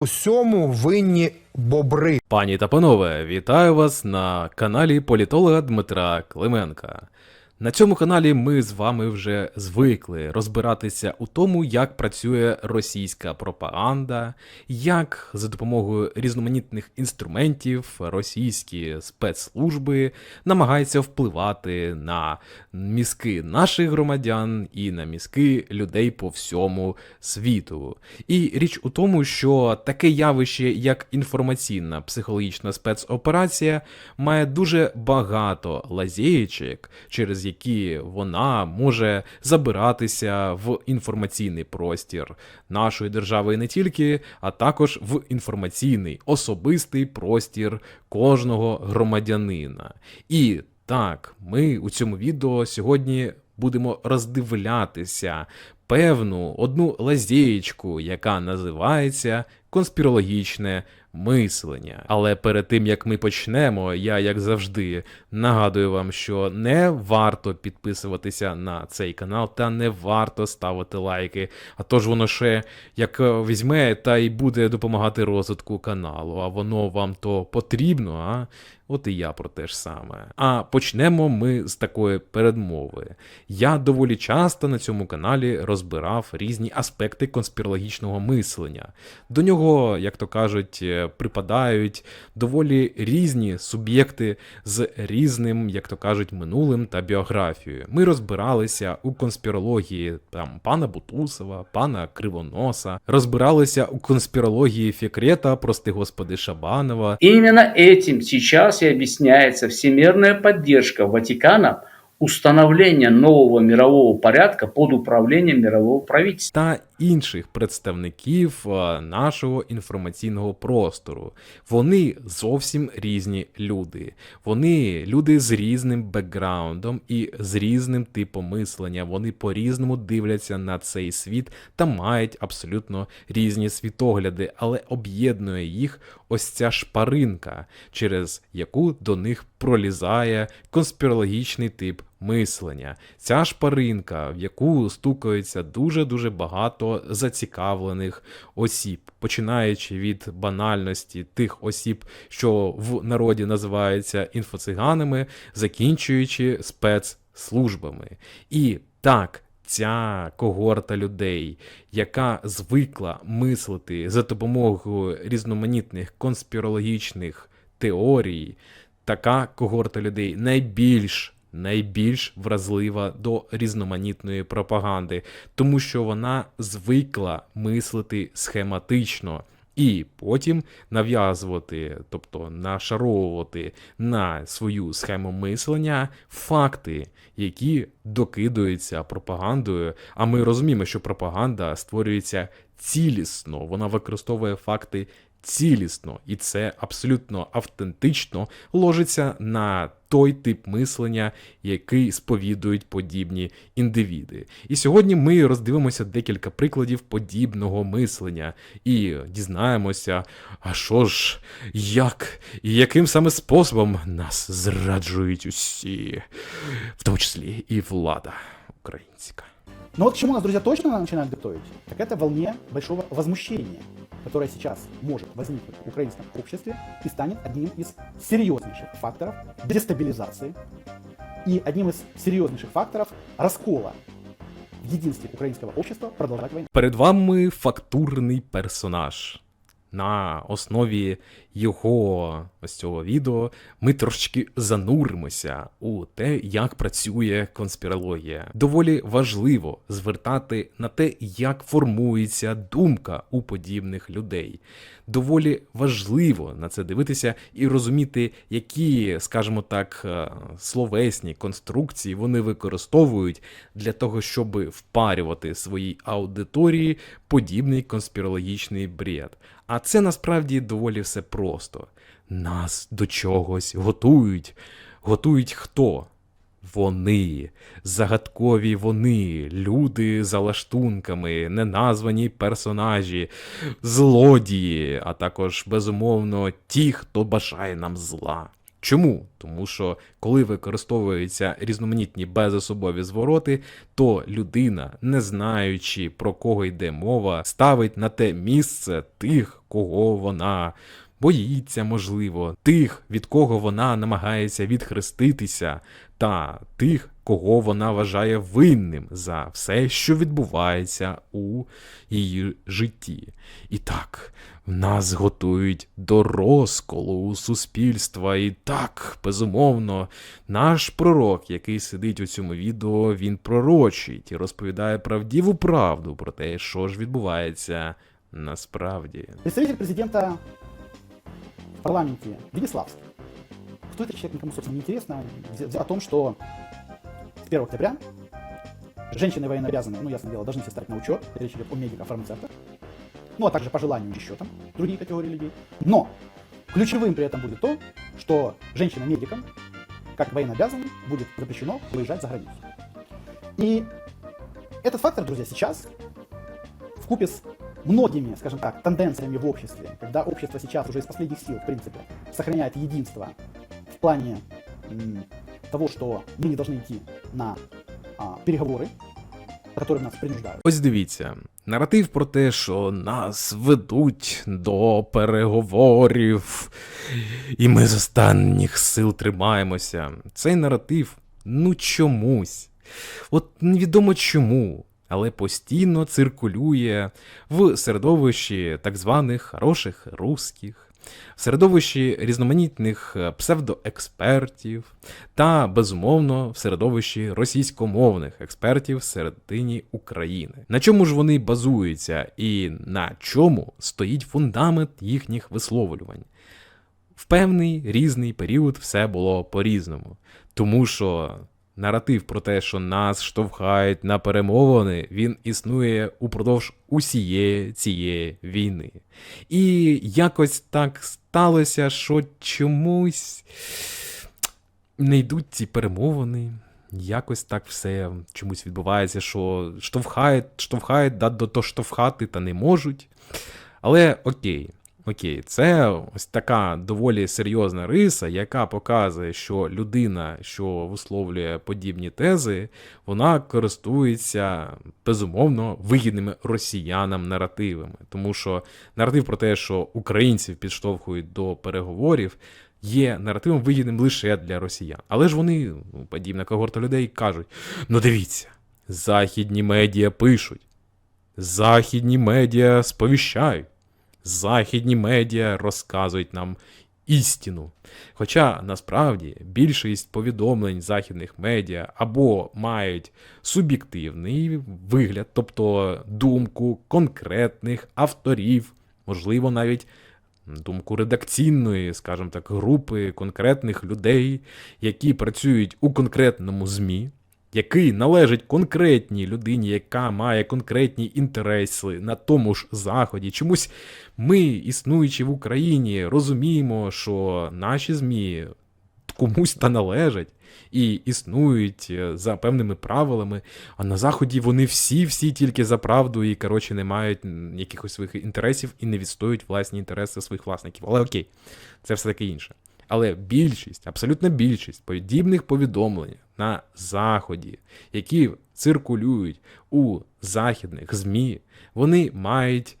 Усьому винні бобри. Пані та панове, вітаю вас на каналі політолога Дмитра Клименка. На цьому каналі ми з вами вже звикли розбиратися у тому, як працює російська пропаганда, як за допомогою різноманітних інструментів російські спецслужби намагаються впливати на мізки наших громадян і на мізки людей по всьому світу. І річ у тому, що таке явище, як інформаційна психологічна спецоперація, має дуже багато лазєєчок, через які вона може забиратися в інформаційний простір нашої держави і не тільки, а також в інформаційний особистий простір кожного громадянина. І так, ми у цьому відео сьогодні будемо роздивлятися певну одну лазєєчку, яка називається конспірологічне мислення. Але перед тим як ми почнемо, я як завжди нагадую вам, що не варто підписуватися на цей канал та не варто ставити лайки. А то воно ще як е, візьме та й буде допомагати розвитку каналу. А воно вам то потрібно, а? От і я про те ж саме. А почнемо ми з такої передмови. Я доволі часто на цьому каналі розбирав різні аспекти конспірологічного мислення. До нього, як то кажуть, е, припадають доволі різні суб'єкти з різним, як то кажуть, минулим та біографією. Ми розбиралися у конспірології там пана Бутусова, пана Кривоноса, розбиралися у конспірології Фікрета, прости господи Шабанова, Именно этим сейчас и объясняется всемирная поддержка Ватикана установления нового мирового порядка под управлением мирового правительства. та інших представників е, нашого інформаційного простору. Вони зовсім різні люди. Вони люди з різним бекграундом і з різним типом мислення. Вони по-різному дивляться на цей світ та мають абсолютно різні світогляди, але об'єднує їх ось ця шпаринка, через яку до них пролізає конспірологічний тип мислення. Ця шпаринка, в яку стукаються дуже-дуже багато зацікавлених осіб, починаючи від банальності тих осіб, що в народі називаються інфоциганами, закінчуючи спецслужбами. І так. Ця когорта людей, яка звикла мислити за допомогою різноманітних конспірологічних теорій, така когорта людей найбільш найбільш вразлива до різноманітної пропаганди, тому що вона звикла мислити схематично. І потім нав'язувати, тобто нашаровувати на свою схему мислення факти, які докидуються пропагандою. А ми розуміємо, що пропаганда створюється цілісно, вона використовує факти цілісно, і це абсолютно автентично ложиться на той тип мислення, який сповідують подібні індивіди. І сьогодні ми роздивимося декілька прикладів подібного мислення і дізнаємося, а що ж, як і яким саме способом нас зраджують усі, в тому числі і влада українська. Но вот к чему нас, друзья, точно начинают готовить, так это волне большого возмущения, которое сейчас может возникнуть в украинском обществе и станет одним из серьезнейших факторов дестабилизации и одним из серьезнейших факторов раскола в единстве украинского общества продолжать войну. Перед вами фактурний персонаж. На основі його ось цього відео ми трошечки зануримося у те, як працює конспірологія. Доволі важливо звертати на те, як формується думка у подібних людей. Доволі важливо на це дивитися і розуміти, які, скажімо так, е, словесні конструкції вони використовують для того, щоб впарювати своїй аудиторії подібний конспірологічний бред. А це насправді доволі все просто. Нас до чогось готують. Готують хто? Вони, загадкові вони, люди за лаштунками, неназвані персонажі, злодії, а також, безумовно, ті, хто бажає нам зла. Чому? Тому що коли використовуються різноманітні безособові звороти, то людина, не знаючи про кого йде мова, ставить на те місце тих, кого вона боїться, можливо, тих, від кого вона намагається відхреститися, та тих, кого вона вважає винним за все, що відбувається у її житті. І так, нас готують до розколу суспільства. І так, безумовно, наш пророк, який сидить у цьому відео, він пророчить і розповідає правдиву правду про те, що ж відбувається насправді. Представитель президента в парламенте Венеславский. Кто этот человек, никому, собственно, не интересно. О том, что с 1 октября женщины военнообязанные, ну, ясно дело, должны все стать на учет. Речь идет о медиках, фармацевтах. Ну, а также по желанию еще там другие категории людей. Но ключевым при этом будет то, что женщинам-медикам, как военнообязанным, будет запрещено выезжать за границу. И этот фактор, друзья, сейчас в купе с многими, скажем так, тенденциями в обществе, когда общество сейчас уже из последних сил, в принципе, сохраняет единство в плане того, что мы не должны идти на а, переговоры, к которым нас принуждают. Ось дивіться, наратив про те, що нас ведуть до переговорів, і ми з останніх сил тримаємося. Цей наратив, ну чомусь. От невідомо чому, але постійно циркулює в середовищі так званих хороших русських. В середовищі різноманітних е, псевдоекспертів та, безумовно, в середовищі російськомовних експертів середині України. На чому ж вони базуються і на чому стоїть фундамент їхніх висловлювань? В певний різний період все було по-різному. Тому що наратив про те, що нас штовхають на перемовини, він існує упродовж усієї цієї війни. І якось так сталося, що чомусь не йдуть ці перемовини. Якось так все чомусь відбувається, що штовхають, штовхають, да, до то штовхати та не можуть. Але окей, окей, це ось така доволі серйозна риса, яка показує, що людина, що висловлює подібні тези, вона користується безумовно вигідними росіянам наративами. Тому що наратив про те, що українців підштовхують до переговорів, є наративом вигідним лише для росіян. Але ж вони, ну, подібна когорта людей, кажуть: ну дивіться, західні медіа пишуть, західні медіа сповіщають, західні медіа розказують нам істину. Хоча насправді більшість повідомлень західних медіа або мають суб'єктивний вигляд, тобто думку конкретних авторів, можливо, навіть думку редакційної, скажімо так, групи конкретних людей, які працюють у конкретному ЗМІ, який належить конкретній людині, яка має конкретні інтереси на тому ж заході. Чомусь ми, існуючи в Україні, розуміємо, що наші ЗМІ комусь та належать і існують е, за певними правилами, а на заході вони всі-всі тільки за правду і, коротше, не мають якихось своїх інтересів і не відстоюють власні інтереси своїх власників. Але окей, це все таки інше. Але більшість, абсолютна більшість подібних повідомлень на Заході, які циркулюють у західних ЗМІ, вони мають,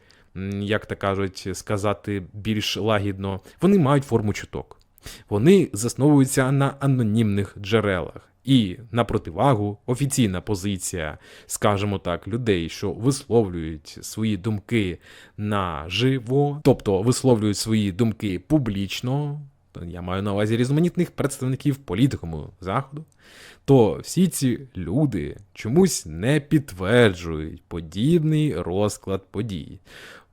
як то кажуть, сказати більш лагідно, вони мають форму чуток. Вони засновуються на анонімних джерелах. І на противагу офіційна позиція, скажімо так, людей, що висловлюють свої думки наживо, тобто висловлюють свої думки публічно. Я маю на увазі різноманітних представників політикуму заходу. То всі ці люди чомусь не підтверджують подібний розклад подій.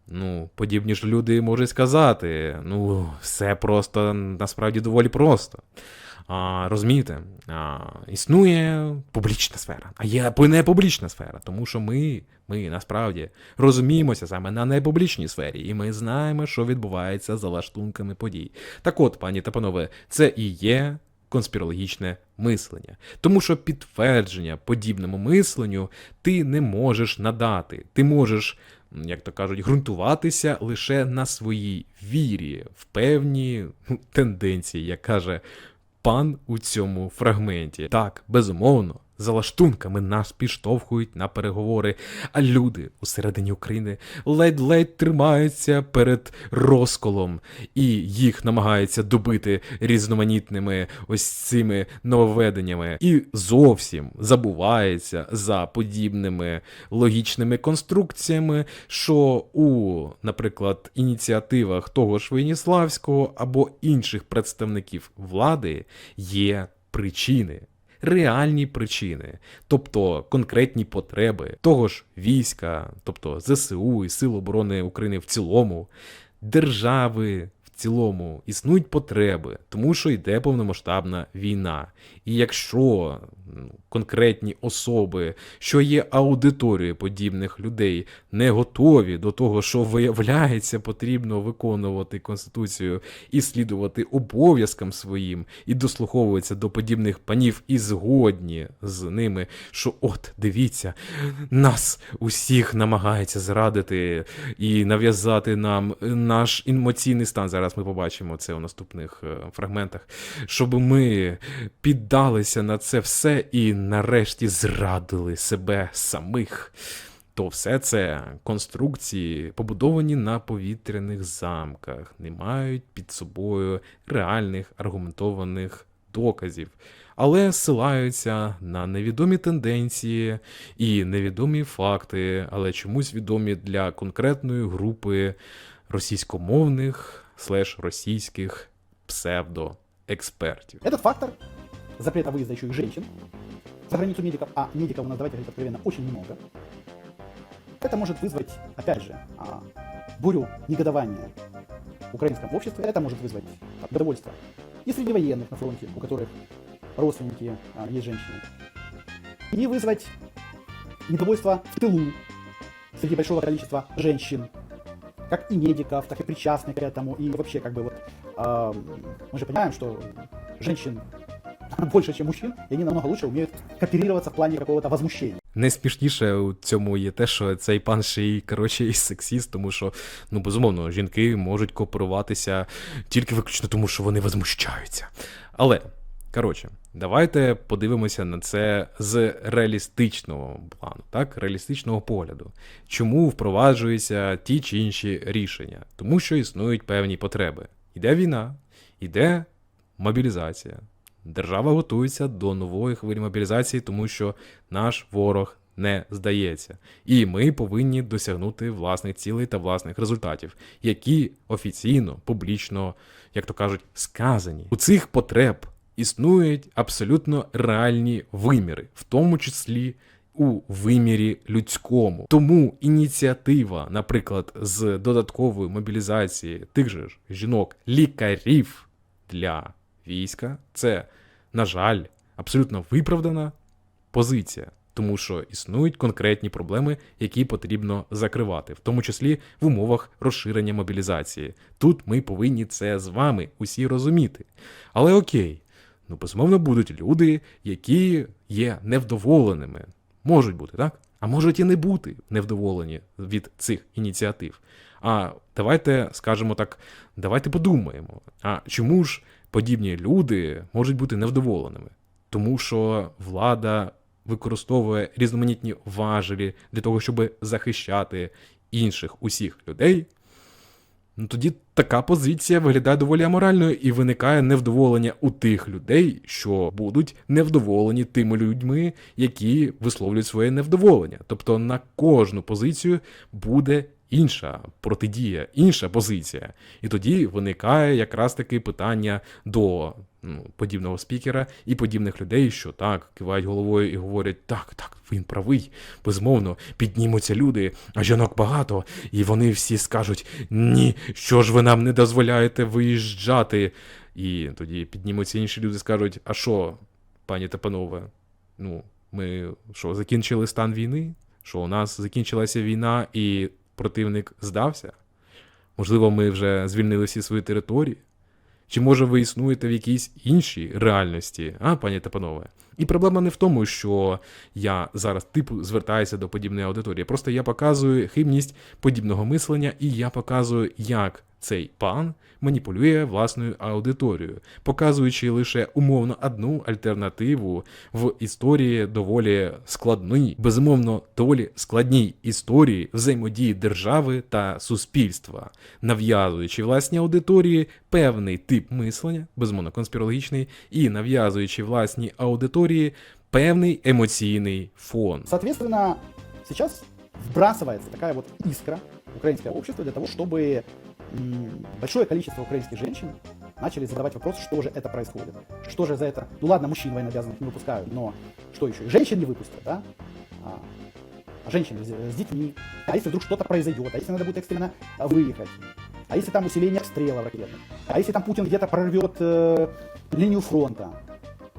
Ну, подібні ж люди можуть сказати, ну, все просто насправді доволі просто. А, розумієте, а, існує публічна сфера, а є не публічна сфера, тому що ми, ми насправді розуміємося саме на непублічній сфері, і ми знаємо, що відбувається за лаштунками подій. Так от, пані та панове, це і є конспірологічне мислення. Тому що підтвердження подібному мисленню ти не можеш надати. Ти можеш як то кажуть, ґрунтуватися лише на своїй вірі в певні ну, тенденції, як каже пан у цьому фрагменті. Так, безумовно. За лаштунками нас підштовхують на переговори, а люди усередині України ледь-ледь тримаються перед розколом, і їх намагаються добити різноманітними ось цими нововведеннями, і зовсім забувається за подібними логічними конструкціями, що у, наприклад, ініціативах того ж Веніславського або інших представників влади є причини. Реальні причини, тобто конкретні потреби того ж війська, тобто ЗСУ і Сил оборони України в цілому, держави в цілому існують потреби, тому що йде повномасштабна війна. І якщо ну, конкретні особи, що є аудиторією подібних людей, не готові до того, що виявляється, потрібно виконувати конституцію і слідувати обов'язкам своїм, і дослуховуються до подібних панів і згодні з ними, що от дивіться, нас усіх намагається зрадити і нав'язати нам наш емоційний стан. Зараз ми побачимо це у наступних е, фрагментах, щоб ми піддалися на це все і нарешті зрадили себе самих. То все це конструкції, побудовані на повітряних замках, не мають під собою реальних аргументованих доказів, але ссилаються на невідомі тенденції і невідомі факти, але чомусь відомі для конкретної групи російськомовних слеш російських псевдоекспертів. Этот фактор запрета выезда еще и женщин. За границу медиков, а медиков у нас, давайте говорить откровенно, очень немного, это может вызвать, опять же, а, бурю негодования в украинском обществе, это может вызвать недовольство и среди военных на фронте, у которых родственники а, есть женщины, и вызвать недовольство в тылу среди большого количества женщин, как и медиков, так и причастных к этому, и вообще как бы вот а, мы же понимаем, что женщин больше, чем мужчин, и они намного лучше умеют кооперироваться в плане какого-то возмущения. Найсмішніше у цьому є те, що цей пан ще й коротше і сексіст, тому що ну безумовно жінки можуть кооперуватися тільки виключно тому, що вони возмущаються. Але коротше, давайте подивимося на це з реалістичного плану, так, реалістичного погляду. Чому впроваджуються ті чи інші рішення? Тому що існують певні потреби. Іде війна, іде мобілізація. Держава готується до нової хвилі мобілізації, тому що наш ворог не здається. І ми повинні досягнути власних цілей та власних результатів, які офіційно, публічно, як то кажуть, сказані. У цих потреб існують абсолютно реальні виміри, в тому числі. У вимірі людському тому ініціатива, наприклад, з додаткової мобілізації тих же ж жінок, лікарів для війська, це, на жаль, абсолютно виправдана позиція, тому що існують конкретні проблеми, які потрібно закривати, в тому числі в умовах розширення мобілізації. Тут ми повинні це з вами усі розуміти. Але окей, ну безумовно будуть люди, які є невдоволеними. Можуть бути, так? А можуть і не бути невдоволені від цих ініціатив. А давайте скажемо так, давайте подумаємо, а чому ж подібні люди можуть бути невдоволеними? Тому що влада використовує різноманітні важелі для того, щоб захищати інших усіх людей. Ну тоді така позиція виглядає доволі аморальною і виникає невдоволення у тих людей, що будуть невдоволені тими людьми, які висловлюють своє невдоволення. Тобто на кожну позицію буде інша протидія, інша позиція. І тоді виникає якраз таки питання до ну, подібного спікера і подібних людей, що так, кивають головою і говорять: так, так, він правий, безумовно, піднімуться люди, а жінок багато, і вони всі скажуть: ні, що ж ви нам не дозволяєте виїжджати. І тоді піднімуться інші люди скажуть: а що, пані та панове, ну, ми що, закінчили стан війни? Що у нас закінчилася війна і противник здався? Можливо, ми вже звільнили всі свої території? Чи може ви існуєте в якійсь іншій реальності, а, пані та панове? І проблема не в тому, що я зараз типу звертаюся до подібної аудиторії. Просто я показую хибність подібного мислення, і я показую, як цей пан маніпулює власною аудиторією, показуючи лише умовно одну альтернативу в історії доволі складній, безумовно, доволі складній історії взаємодії держави та суспільства, нав'язуючи власній аудиторії певний тип мислення, безумовно конспірологічний, і нав'язуючи власній аудиторії певний емоційний фон. Соответственно, сейчас вбрасывается такая вот искра в украинское общество для того, чтобы м, большое количество украинских женщин начали задавать вопрос, что же это происходит. Что же за это? Ну ладно, мужчин военнообязанных не выпускают, но что еще? И женщин не выпустят, да? А, а женщин с, с детьми. А если вдруг что-то произойдет? А если надо будет экстренно а, выехать? А если там усиление обстрелов ракетных? А если там Путин где-то прорвет э, линию фронта?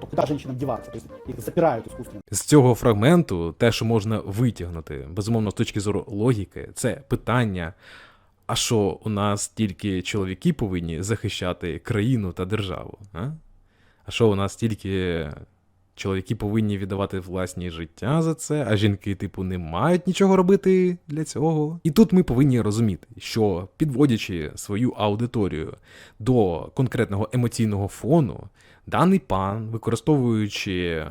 то куда женщинам деваться? То есть их запирают. З цього фрагменту те, що можна витягнути, безумовно, з точки зору логіки, це питання. А що у нас тільки чоловіки повинні захищати країну та державу? А, а що у нас тільки чоловіки повинні віддавати власні життя за це, а жінки, типу, не мають нічого робити для цього? І тут ми повинні розуміти, що підводячи свою аудиторію до конкретного емоційного фону, даний пан, використовуючи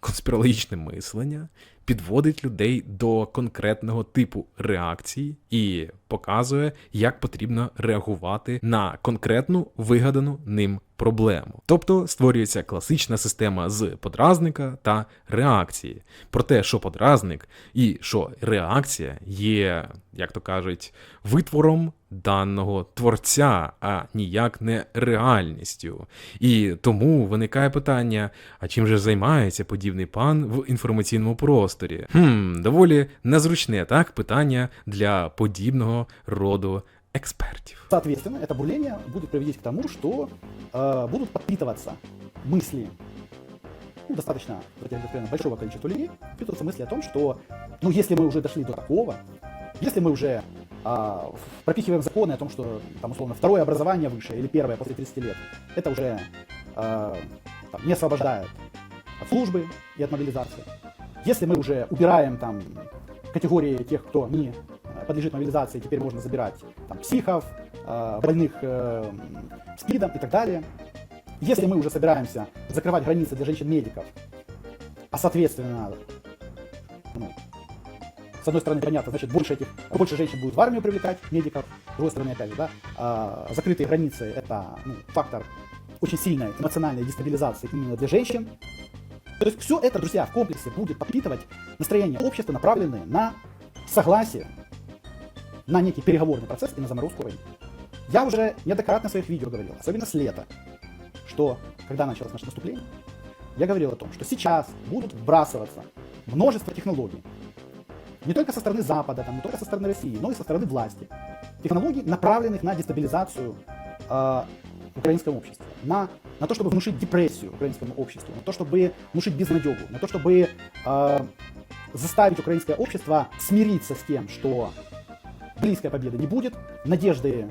конспірологічне мислення, підводить людей до конкретного типу реакції і показує, як потрібно реагувати на конкретну вигадану ним проблему. Тобто створюється класична система з подразника та реакції. Про те, що подразник і що реакція є, як то кажуть, витвором даного творця, а ніяк не реальністю. І тому виникає питання: а чим же займається подібний пан в інформаційному просторі? Хм, доволі незручне так питання для подібного роду експертів. Соответственно, это бурление будет приводить к тому, что э, будут подпитываться мысли ну, достаточно давайте откровенно, большого количества людей, подпитываться мысли о том, что, ну, если мы уже дошли до такого, если мы уже а, пропихиваем законы о том, что, там, условно, второе образование выше или первое после 30 лет, это уже а, там, не освобождает от службы и от мобилизации. Если мы уже убираем там категории тех, кто не э, подлежит мобилизации, теперь можно забирать там, психов, э, больных э, СПИДом и так далее. Если мы уже собираемся закрывать границы для женщин-медиков, а соответственно, ну, с одной стороны, понятно, значит, больше этих, больше женщин будет в армию привлекать, медиков, с другой стороны, опять же, да, а, закрытые границы – это ну, фактор очень сильной эмоциональной дестабилизации именно для женщин. То есть все это, друзья, в комплексе будет подпитывать настроение общества, направленное на согласие, на некий переговорный процесс и на заморозку войны. Я уже неоднократно в своих видео говорил, особенно с лета, что когда началось наше наступление, я говорил о том, что сейчас будут вбрасываться множество технологий, не только со стороны Запада, там, не только со стороны России, но и со стороны власти. Технологий, направленных на дестабилизацию э, украинского общества, на, на то, чтобы внушить депрессию украинскому обществу, на то, чтобы внушить безнадегу, на то, чтобы э, заставить украинское общество смириться с тем, что близкой победы не будет, надежды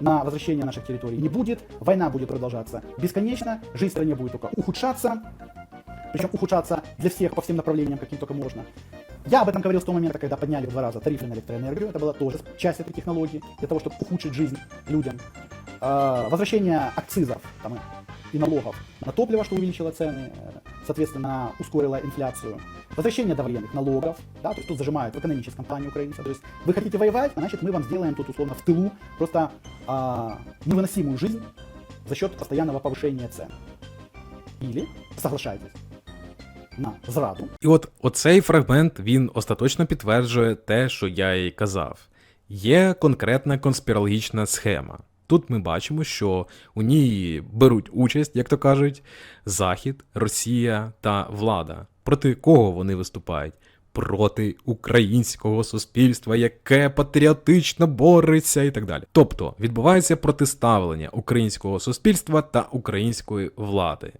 на возвращение наших территорий не будет, война будет продолжаться бесконечно, жизнь в стране будет только ухудшаться, причем ухудшаться для всех по всем направлениям, каким только можно. Я об этом говорил с того момента, когда подняли в два раза тарифы на электроэнергию. Это была тоже часть этой технологии для того, чтобы ухудшить жизнь людям. А, Возвращение акцизов там, и налогов на топливо, что увеличило цены, соответственно, ускорило инфляцию. Возвращение довоенных налогов, да, то есть тут зажимают в экономическом плане украинцев. То есть вы хотите воевать, значит мы вам сделаем тут условно в тылу просто а, невыносимую жизнь за счет постоянного повышения цен. Или соглашайтесь на зраду, І от оцей фрагмент він остаточно підтверджує те, що я і казав. Є конкретна конспірологічна схема. Тут ми бачимо, що у ній беруть участь, як то кажуть, Захід, Росія та влада. Проти кого вони виступають? Проти українського суспільства, яке патріотично бореться, і так далі. Тобто відбувається протиставлення українського суспільства та української влади.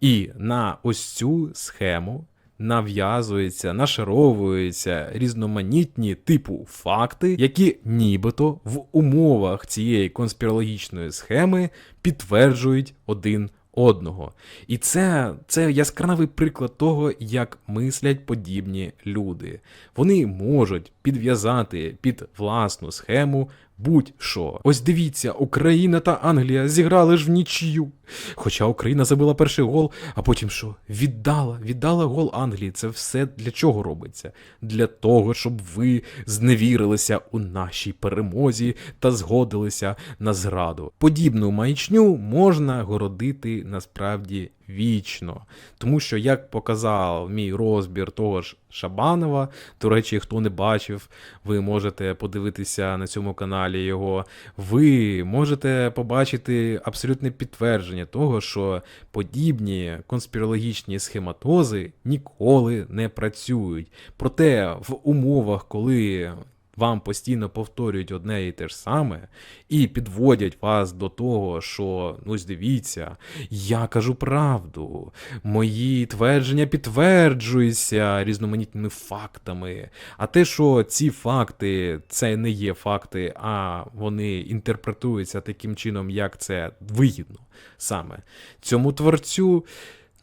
І на ось цю схему нав'язуються, нашаровуються різноманітні типу факти, які нібито в умовах цієї конспірологічної схеми підтверджують один одного. І це, це яскравий приклад того, як мислять подібні люди. Вони можуть підв'язати під власну схему будь-що. Ось дивіться, Україна та Англія зіграли ж в нічию. Хоча Україна забила перший гол, а потім що? Віддала, віддала гол Англії. Це все для чого робиться? Для того, щоб ви зневірилися у нашій перемозі та згодилися на зраду. Подібну маячню можна городити насправді вічно. Тому що, як показав мій розбір того ж Шабанова, до речі, хто не бачив, ви можете подивитися на цьому каналі його. Ви можете побачити абсолютне підтвердження того, що подібні конспірологічні схематози ніколи не працюють. Проте в умовах, коли вам постійно повторюють одне і те ж саме, і підводять вас до того, що ну дивіться, я кажу правду, мої твердження підтверджуються різноманітними фактами. А те, що ці факти це не є факти, а вони інтерпретуються таким чином, як це вигідно саме цьому творцю.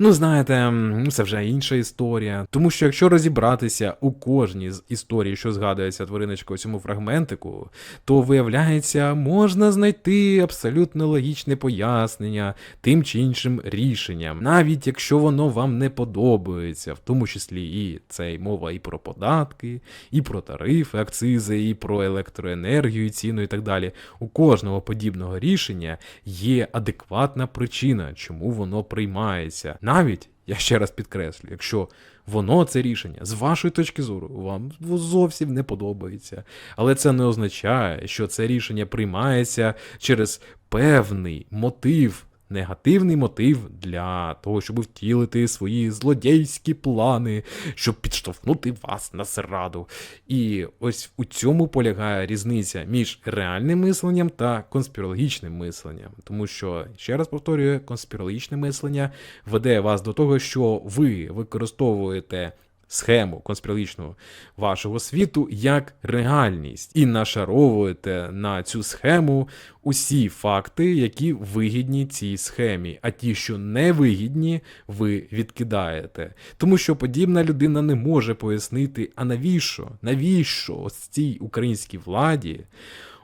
Ну, знаєте, це вже інша історія. Тому що якщо розібратися у кожній з історій, що згадується твариночка у цьому фрагментику, то виявляється, можна знайти абсолютно логічне пояснення тим чи іншим рішенням, навіть якщо воно вам не подобається, в тому числі і це й мова і про податки, і про тарифи, акцизи, і про електроенергію, ціну і так далі. У кожного подібного рішення є адекватна причина, чому воно приймається. Навіть я ще раз підкреслю, якщо воно це рішення з вашої точки зору вам зовсім не подобається. Але це не означає, що це рішення приймається через певний мотив. Негативний мотив для того, щоб втілити свої злодійські плани, щоб підштовхнути вас на зраду. І ось у цьому полягає різниця між реальним мисленням та конспірологічним мисленням. Тому що, ще раз повторюю, конспірологічне мислення веде вас до того, що ви використовуєте схему конспірологічну вашого світу як реальність і нашаровуєте на цю схему усі факти, які вигідні цій схемі, а ті, що не вигідні, ви відкидаєте. Тому що подібна людина не може пояснити, а навіщо, навіщо ось цій українській владі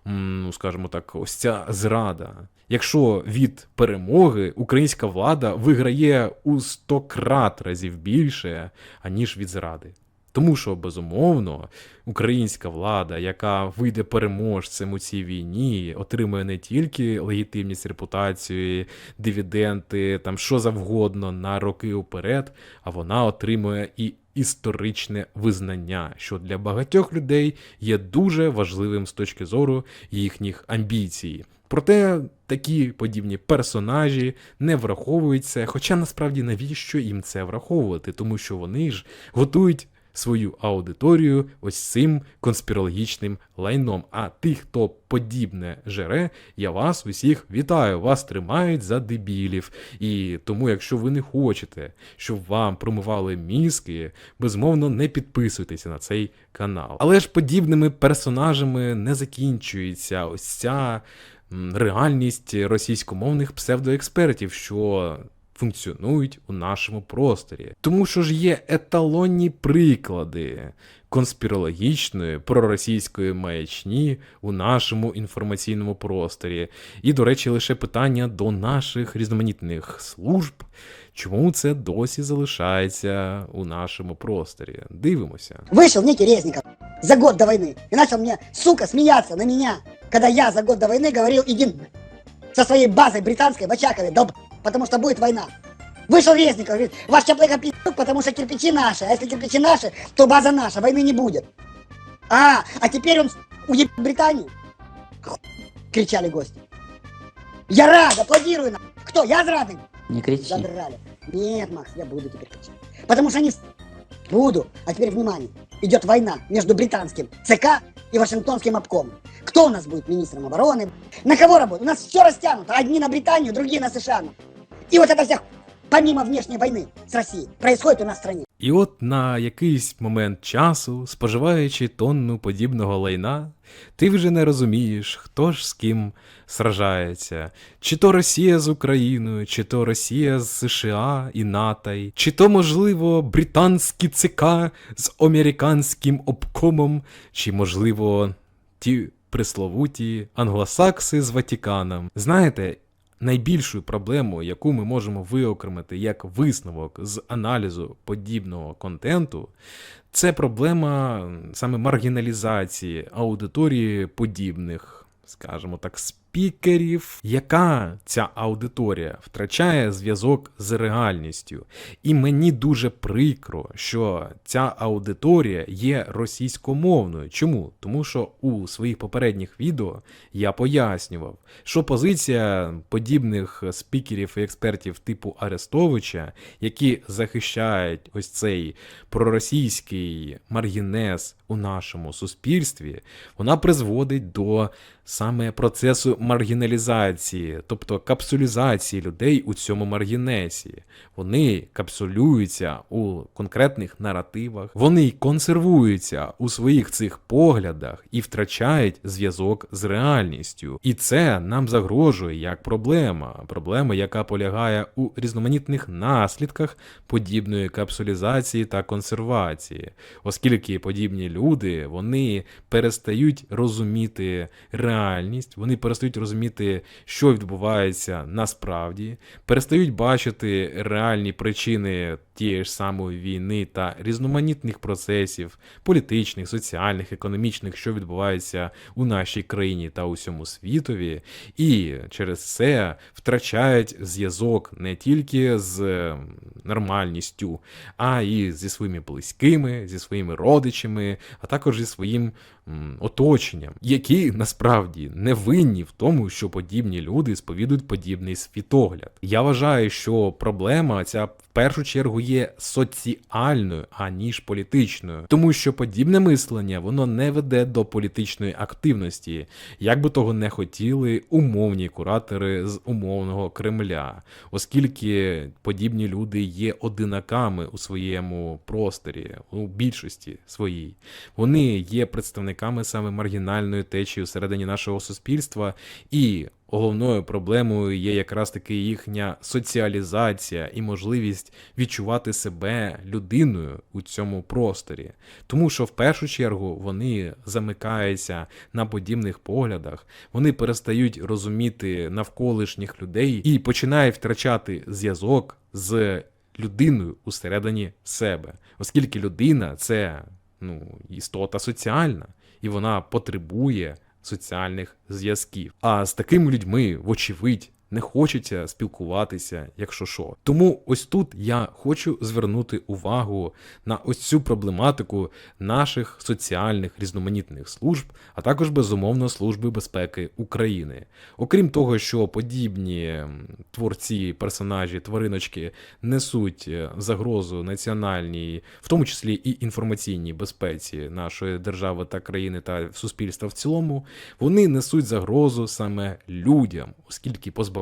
ну, скажімо так, ось ця зрада. Якщо від перемоги українська влада виграє у 100 крат разів більше, аніж від зради. Тому що, безумовно, українська влада, яка вийде переможцем у цій війні, отримує не тільки легітимність, репутацію, дивіденти, там що завгодно на роки уперед, а вона отримує і історичне визнання, що для багатьох людей є дуже важливим з точки зору їхніх амбіцій. Проте такі подібні персонажі не враховуються, хоча насправді навіщо їм це враховувати, тому що вони ж готують свою аудиторію ось цим конспірологічним лайном. А тих, хто подібне жере, я вас усіх вітаю, вас тримають за дебілів. І тому, якщо ви не хочете, щоб вам промивали мізки, безмовно не підписуйтеся на цей канал. Але ж подібними персонажами не закінчується ось ця реальність російськомовних псевдоекспертів, що функціонують у нашому просторі. Тому що ж є еталонні приклади конспірологічної проросійської маячні у нашому інформаційному просторі. І, до речі, лише питання до наших різноманітних служб, чому це досі залишається у нашому просторі. Дивимося. Вышел некий Резников за год до войны и начал мне, сука, смеяться на меня, когда я за год до войны говорил, иди со своей базой британской в Очакове, доб, потому что будет война. Вышел Резников, говорит, ваш Чаплыга пи***, потому что кирпичи наши, а если кирпичи наши, то база наша, войны не будет. А, а теперь он уебет Британию? Ху- кричали гости. Я рад, аплодирую на. Кто, я рад? Не кричи. Задрали. Нет, Макс, я буду теперь кричать. Потому что они... Буду. А теперь внимание. Идет война между британским ЦК и Вашингтонским обкомом. Кто у нас будет министром обороны? На кого работать? У нас все растянуто. Одни на Британию, другие на США. И вот это вся, помимо внешней войны с Россией, происходит у нас в стране. І от на якийсь момент часу, споживаючи тонну подібного лайна, ти вже не розумієш, хто ж з ким сражається, чи то Росія з Україною, чи то Росія з США і НАТО, чи то, можливо, британський ЦК з американським обкомом, чи, можливо, ті присловуті англосакси з Ватиканом. Знаєте, найбільшою проблемою, яку ми можемо виокремити як висновок з аналізу подібного контенту, це проблема саме маргіналізації аудиторії подібних, скажімо так, спікерів, яка ця аудиторія втрачає зв'язок з реальністю. І мені дуже прикро, що ця аудиторія є російськомовною. Чому? Тому що у своїх попередніх відео я пояснював, що позиція подібних спікерів і експертів типу Арестовича, які захищають ось цей проросійський маргінез у нашому суспільстві, вона призводить до саме процесу маргіналізації, тобто капсулізації людей у цьому маргінесі. Вони капсулюються у конкретних наративах, вони консервуються у своїх цих поглядах і втрачають зв'язок з реальністю. І це нам загрожує як проблема. Проблема, яка полягає у різноманітних наслідках подібної капсулізації та консервації, оскільки подібні люди вони перестають розуміти реальність, вони перестають розуміти, що відбувається насправді, перестають бачити реальні причини тієї ж самої війни та різноманітних процесів політичних, соціальних, економічних, що відбувається у нашій країні та усьому світові, і через це втрачають зв'язок не тільки з ем, нормальністю, а і зі своїми близькими, зі своїми родичами, а також зі своїм оточенням, які насправді не винні в тому, що подібні люди сповідують подібний світогляд. Я вважаю, що проблема ця в першу чергу є соціальною, аніж політичною, тому що подібне мислення воно не веде до політичної активності, як би того не хотіли умовні куратори з умовного Кремля, оскільки подібні люди є одинаками у своєму просторі, у більшості своїй. Вони є представниками саме маргінальної течії всередині нашого суспільства, і головною проблемою є якраз таки їхня соціалізація і можливість відчувати себе людиною у цьому просторі. Тому що в першу чергу вони замикаються на подібних поглядах, вони перестають розуміти навколишніх людей і починають втрачати зв'язок з людиною усередині себе, оскільки людина це ну, істота соціальна, і вона потребує соціальних зв'язків. А з такими людьми, вочевидь, не хочеться спілкуватися, якщо що. Тому ось тут я хочу звернути увагу на ось цю проблематику наших соціальних різноманітних служб, а також безумовно Служби безпеки України. Окрім того, що подібні творці, персонажі, твариночки несуть е, загрозу національній, в тому числі і інформаційній безпеці нашої держави та країни та суспільства в цілому, вони несуть загрозу саме людям, оскільки позбавляють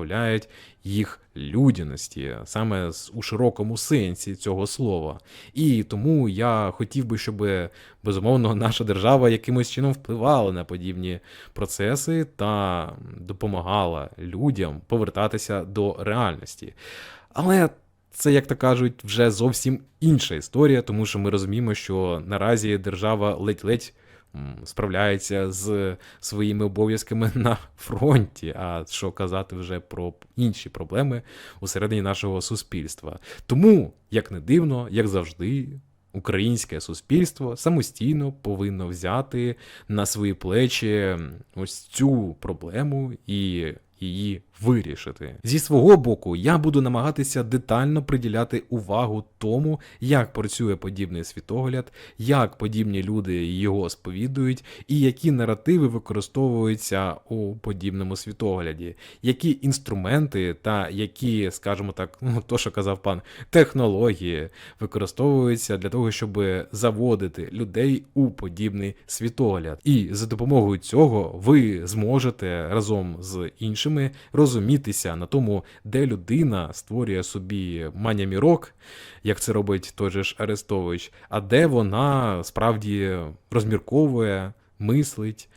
їх людяності, саме у широкому сенсі цього слова. І тому я хотів би, щоб безумовно наша держава якимось чином впливала на подібні процеси та допомагала людям повертатися до реальності. Але це, як то кажуть, вже зовсім інша історія, тому що ми розуміємо, що наразі держава ледь-ледь справляється з своїми обов'язками на фронті. А що казати вже про інші проблеми усередині нашого суспільства. Тому, як не дивно, як завжди. Українське суспільство самостійно повинно взяти на свої плечі ось цю проблему і її вирішити. Зі свого боку, я буду намагатися детально приділяти увагу тому, як працює подібний світогляд, як подібні люди його сповідують, і які наративи використовуються у подібному світогляді, які інструменти та які, скажімо так, ну то, що казав пан, технології використовуються для того, щоб заводити людей у подібний світогляд. І за допомогою цього ви зможете разом з іншими роз розумітися на тому, де людина створює собі манямірок, як це робить той же ж Арестович, а де вона справді розмірковує, мислить.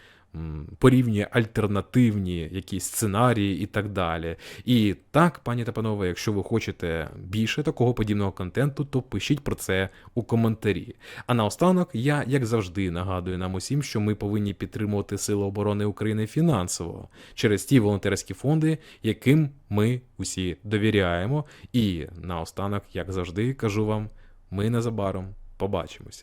Порівнює альтернативні якісь сценарії і так далі. І так, пані та панове, якщо ви хочете більше такого подібного контенту, то пишіть про це у коментарі. А наостанок, я, як завжди, нагадую нам усім, що ми повинні підтримувати Сили оборони України фінансово через ті волонтерські фонди, яким ми усі довіряємо. І наостанок, як завжди, кажу вам, ми незабаром побачимося.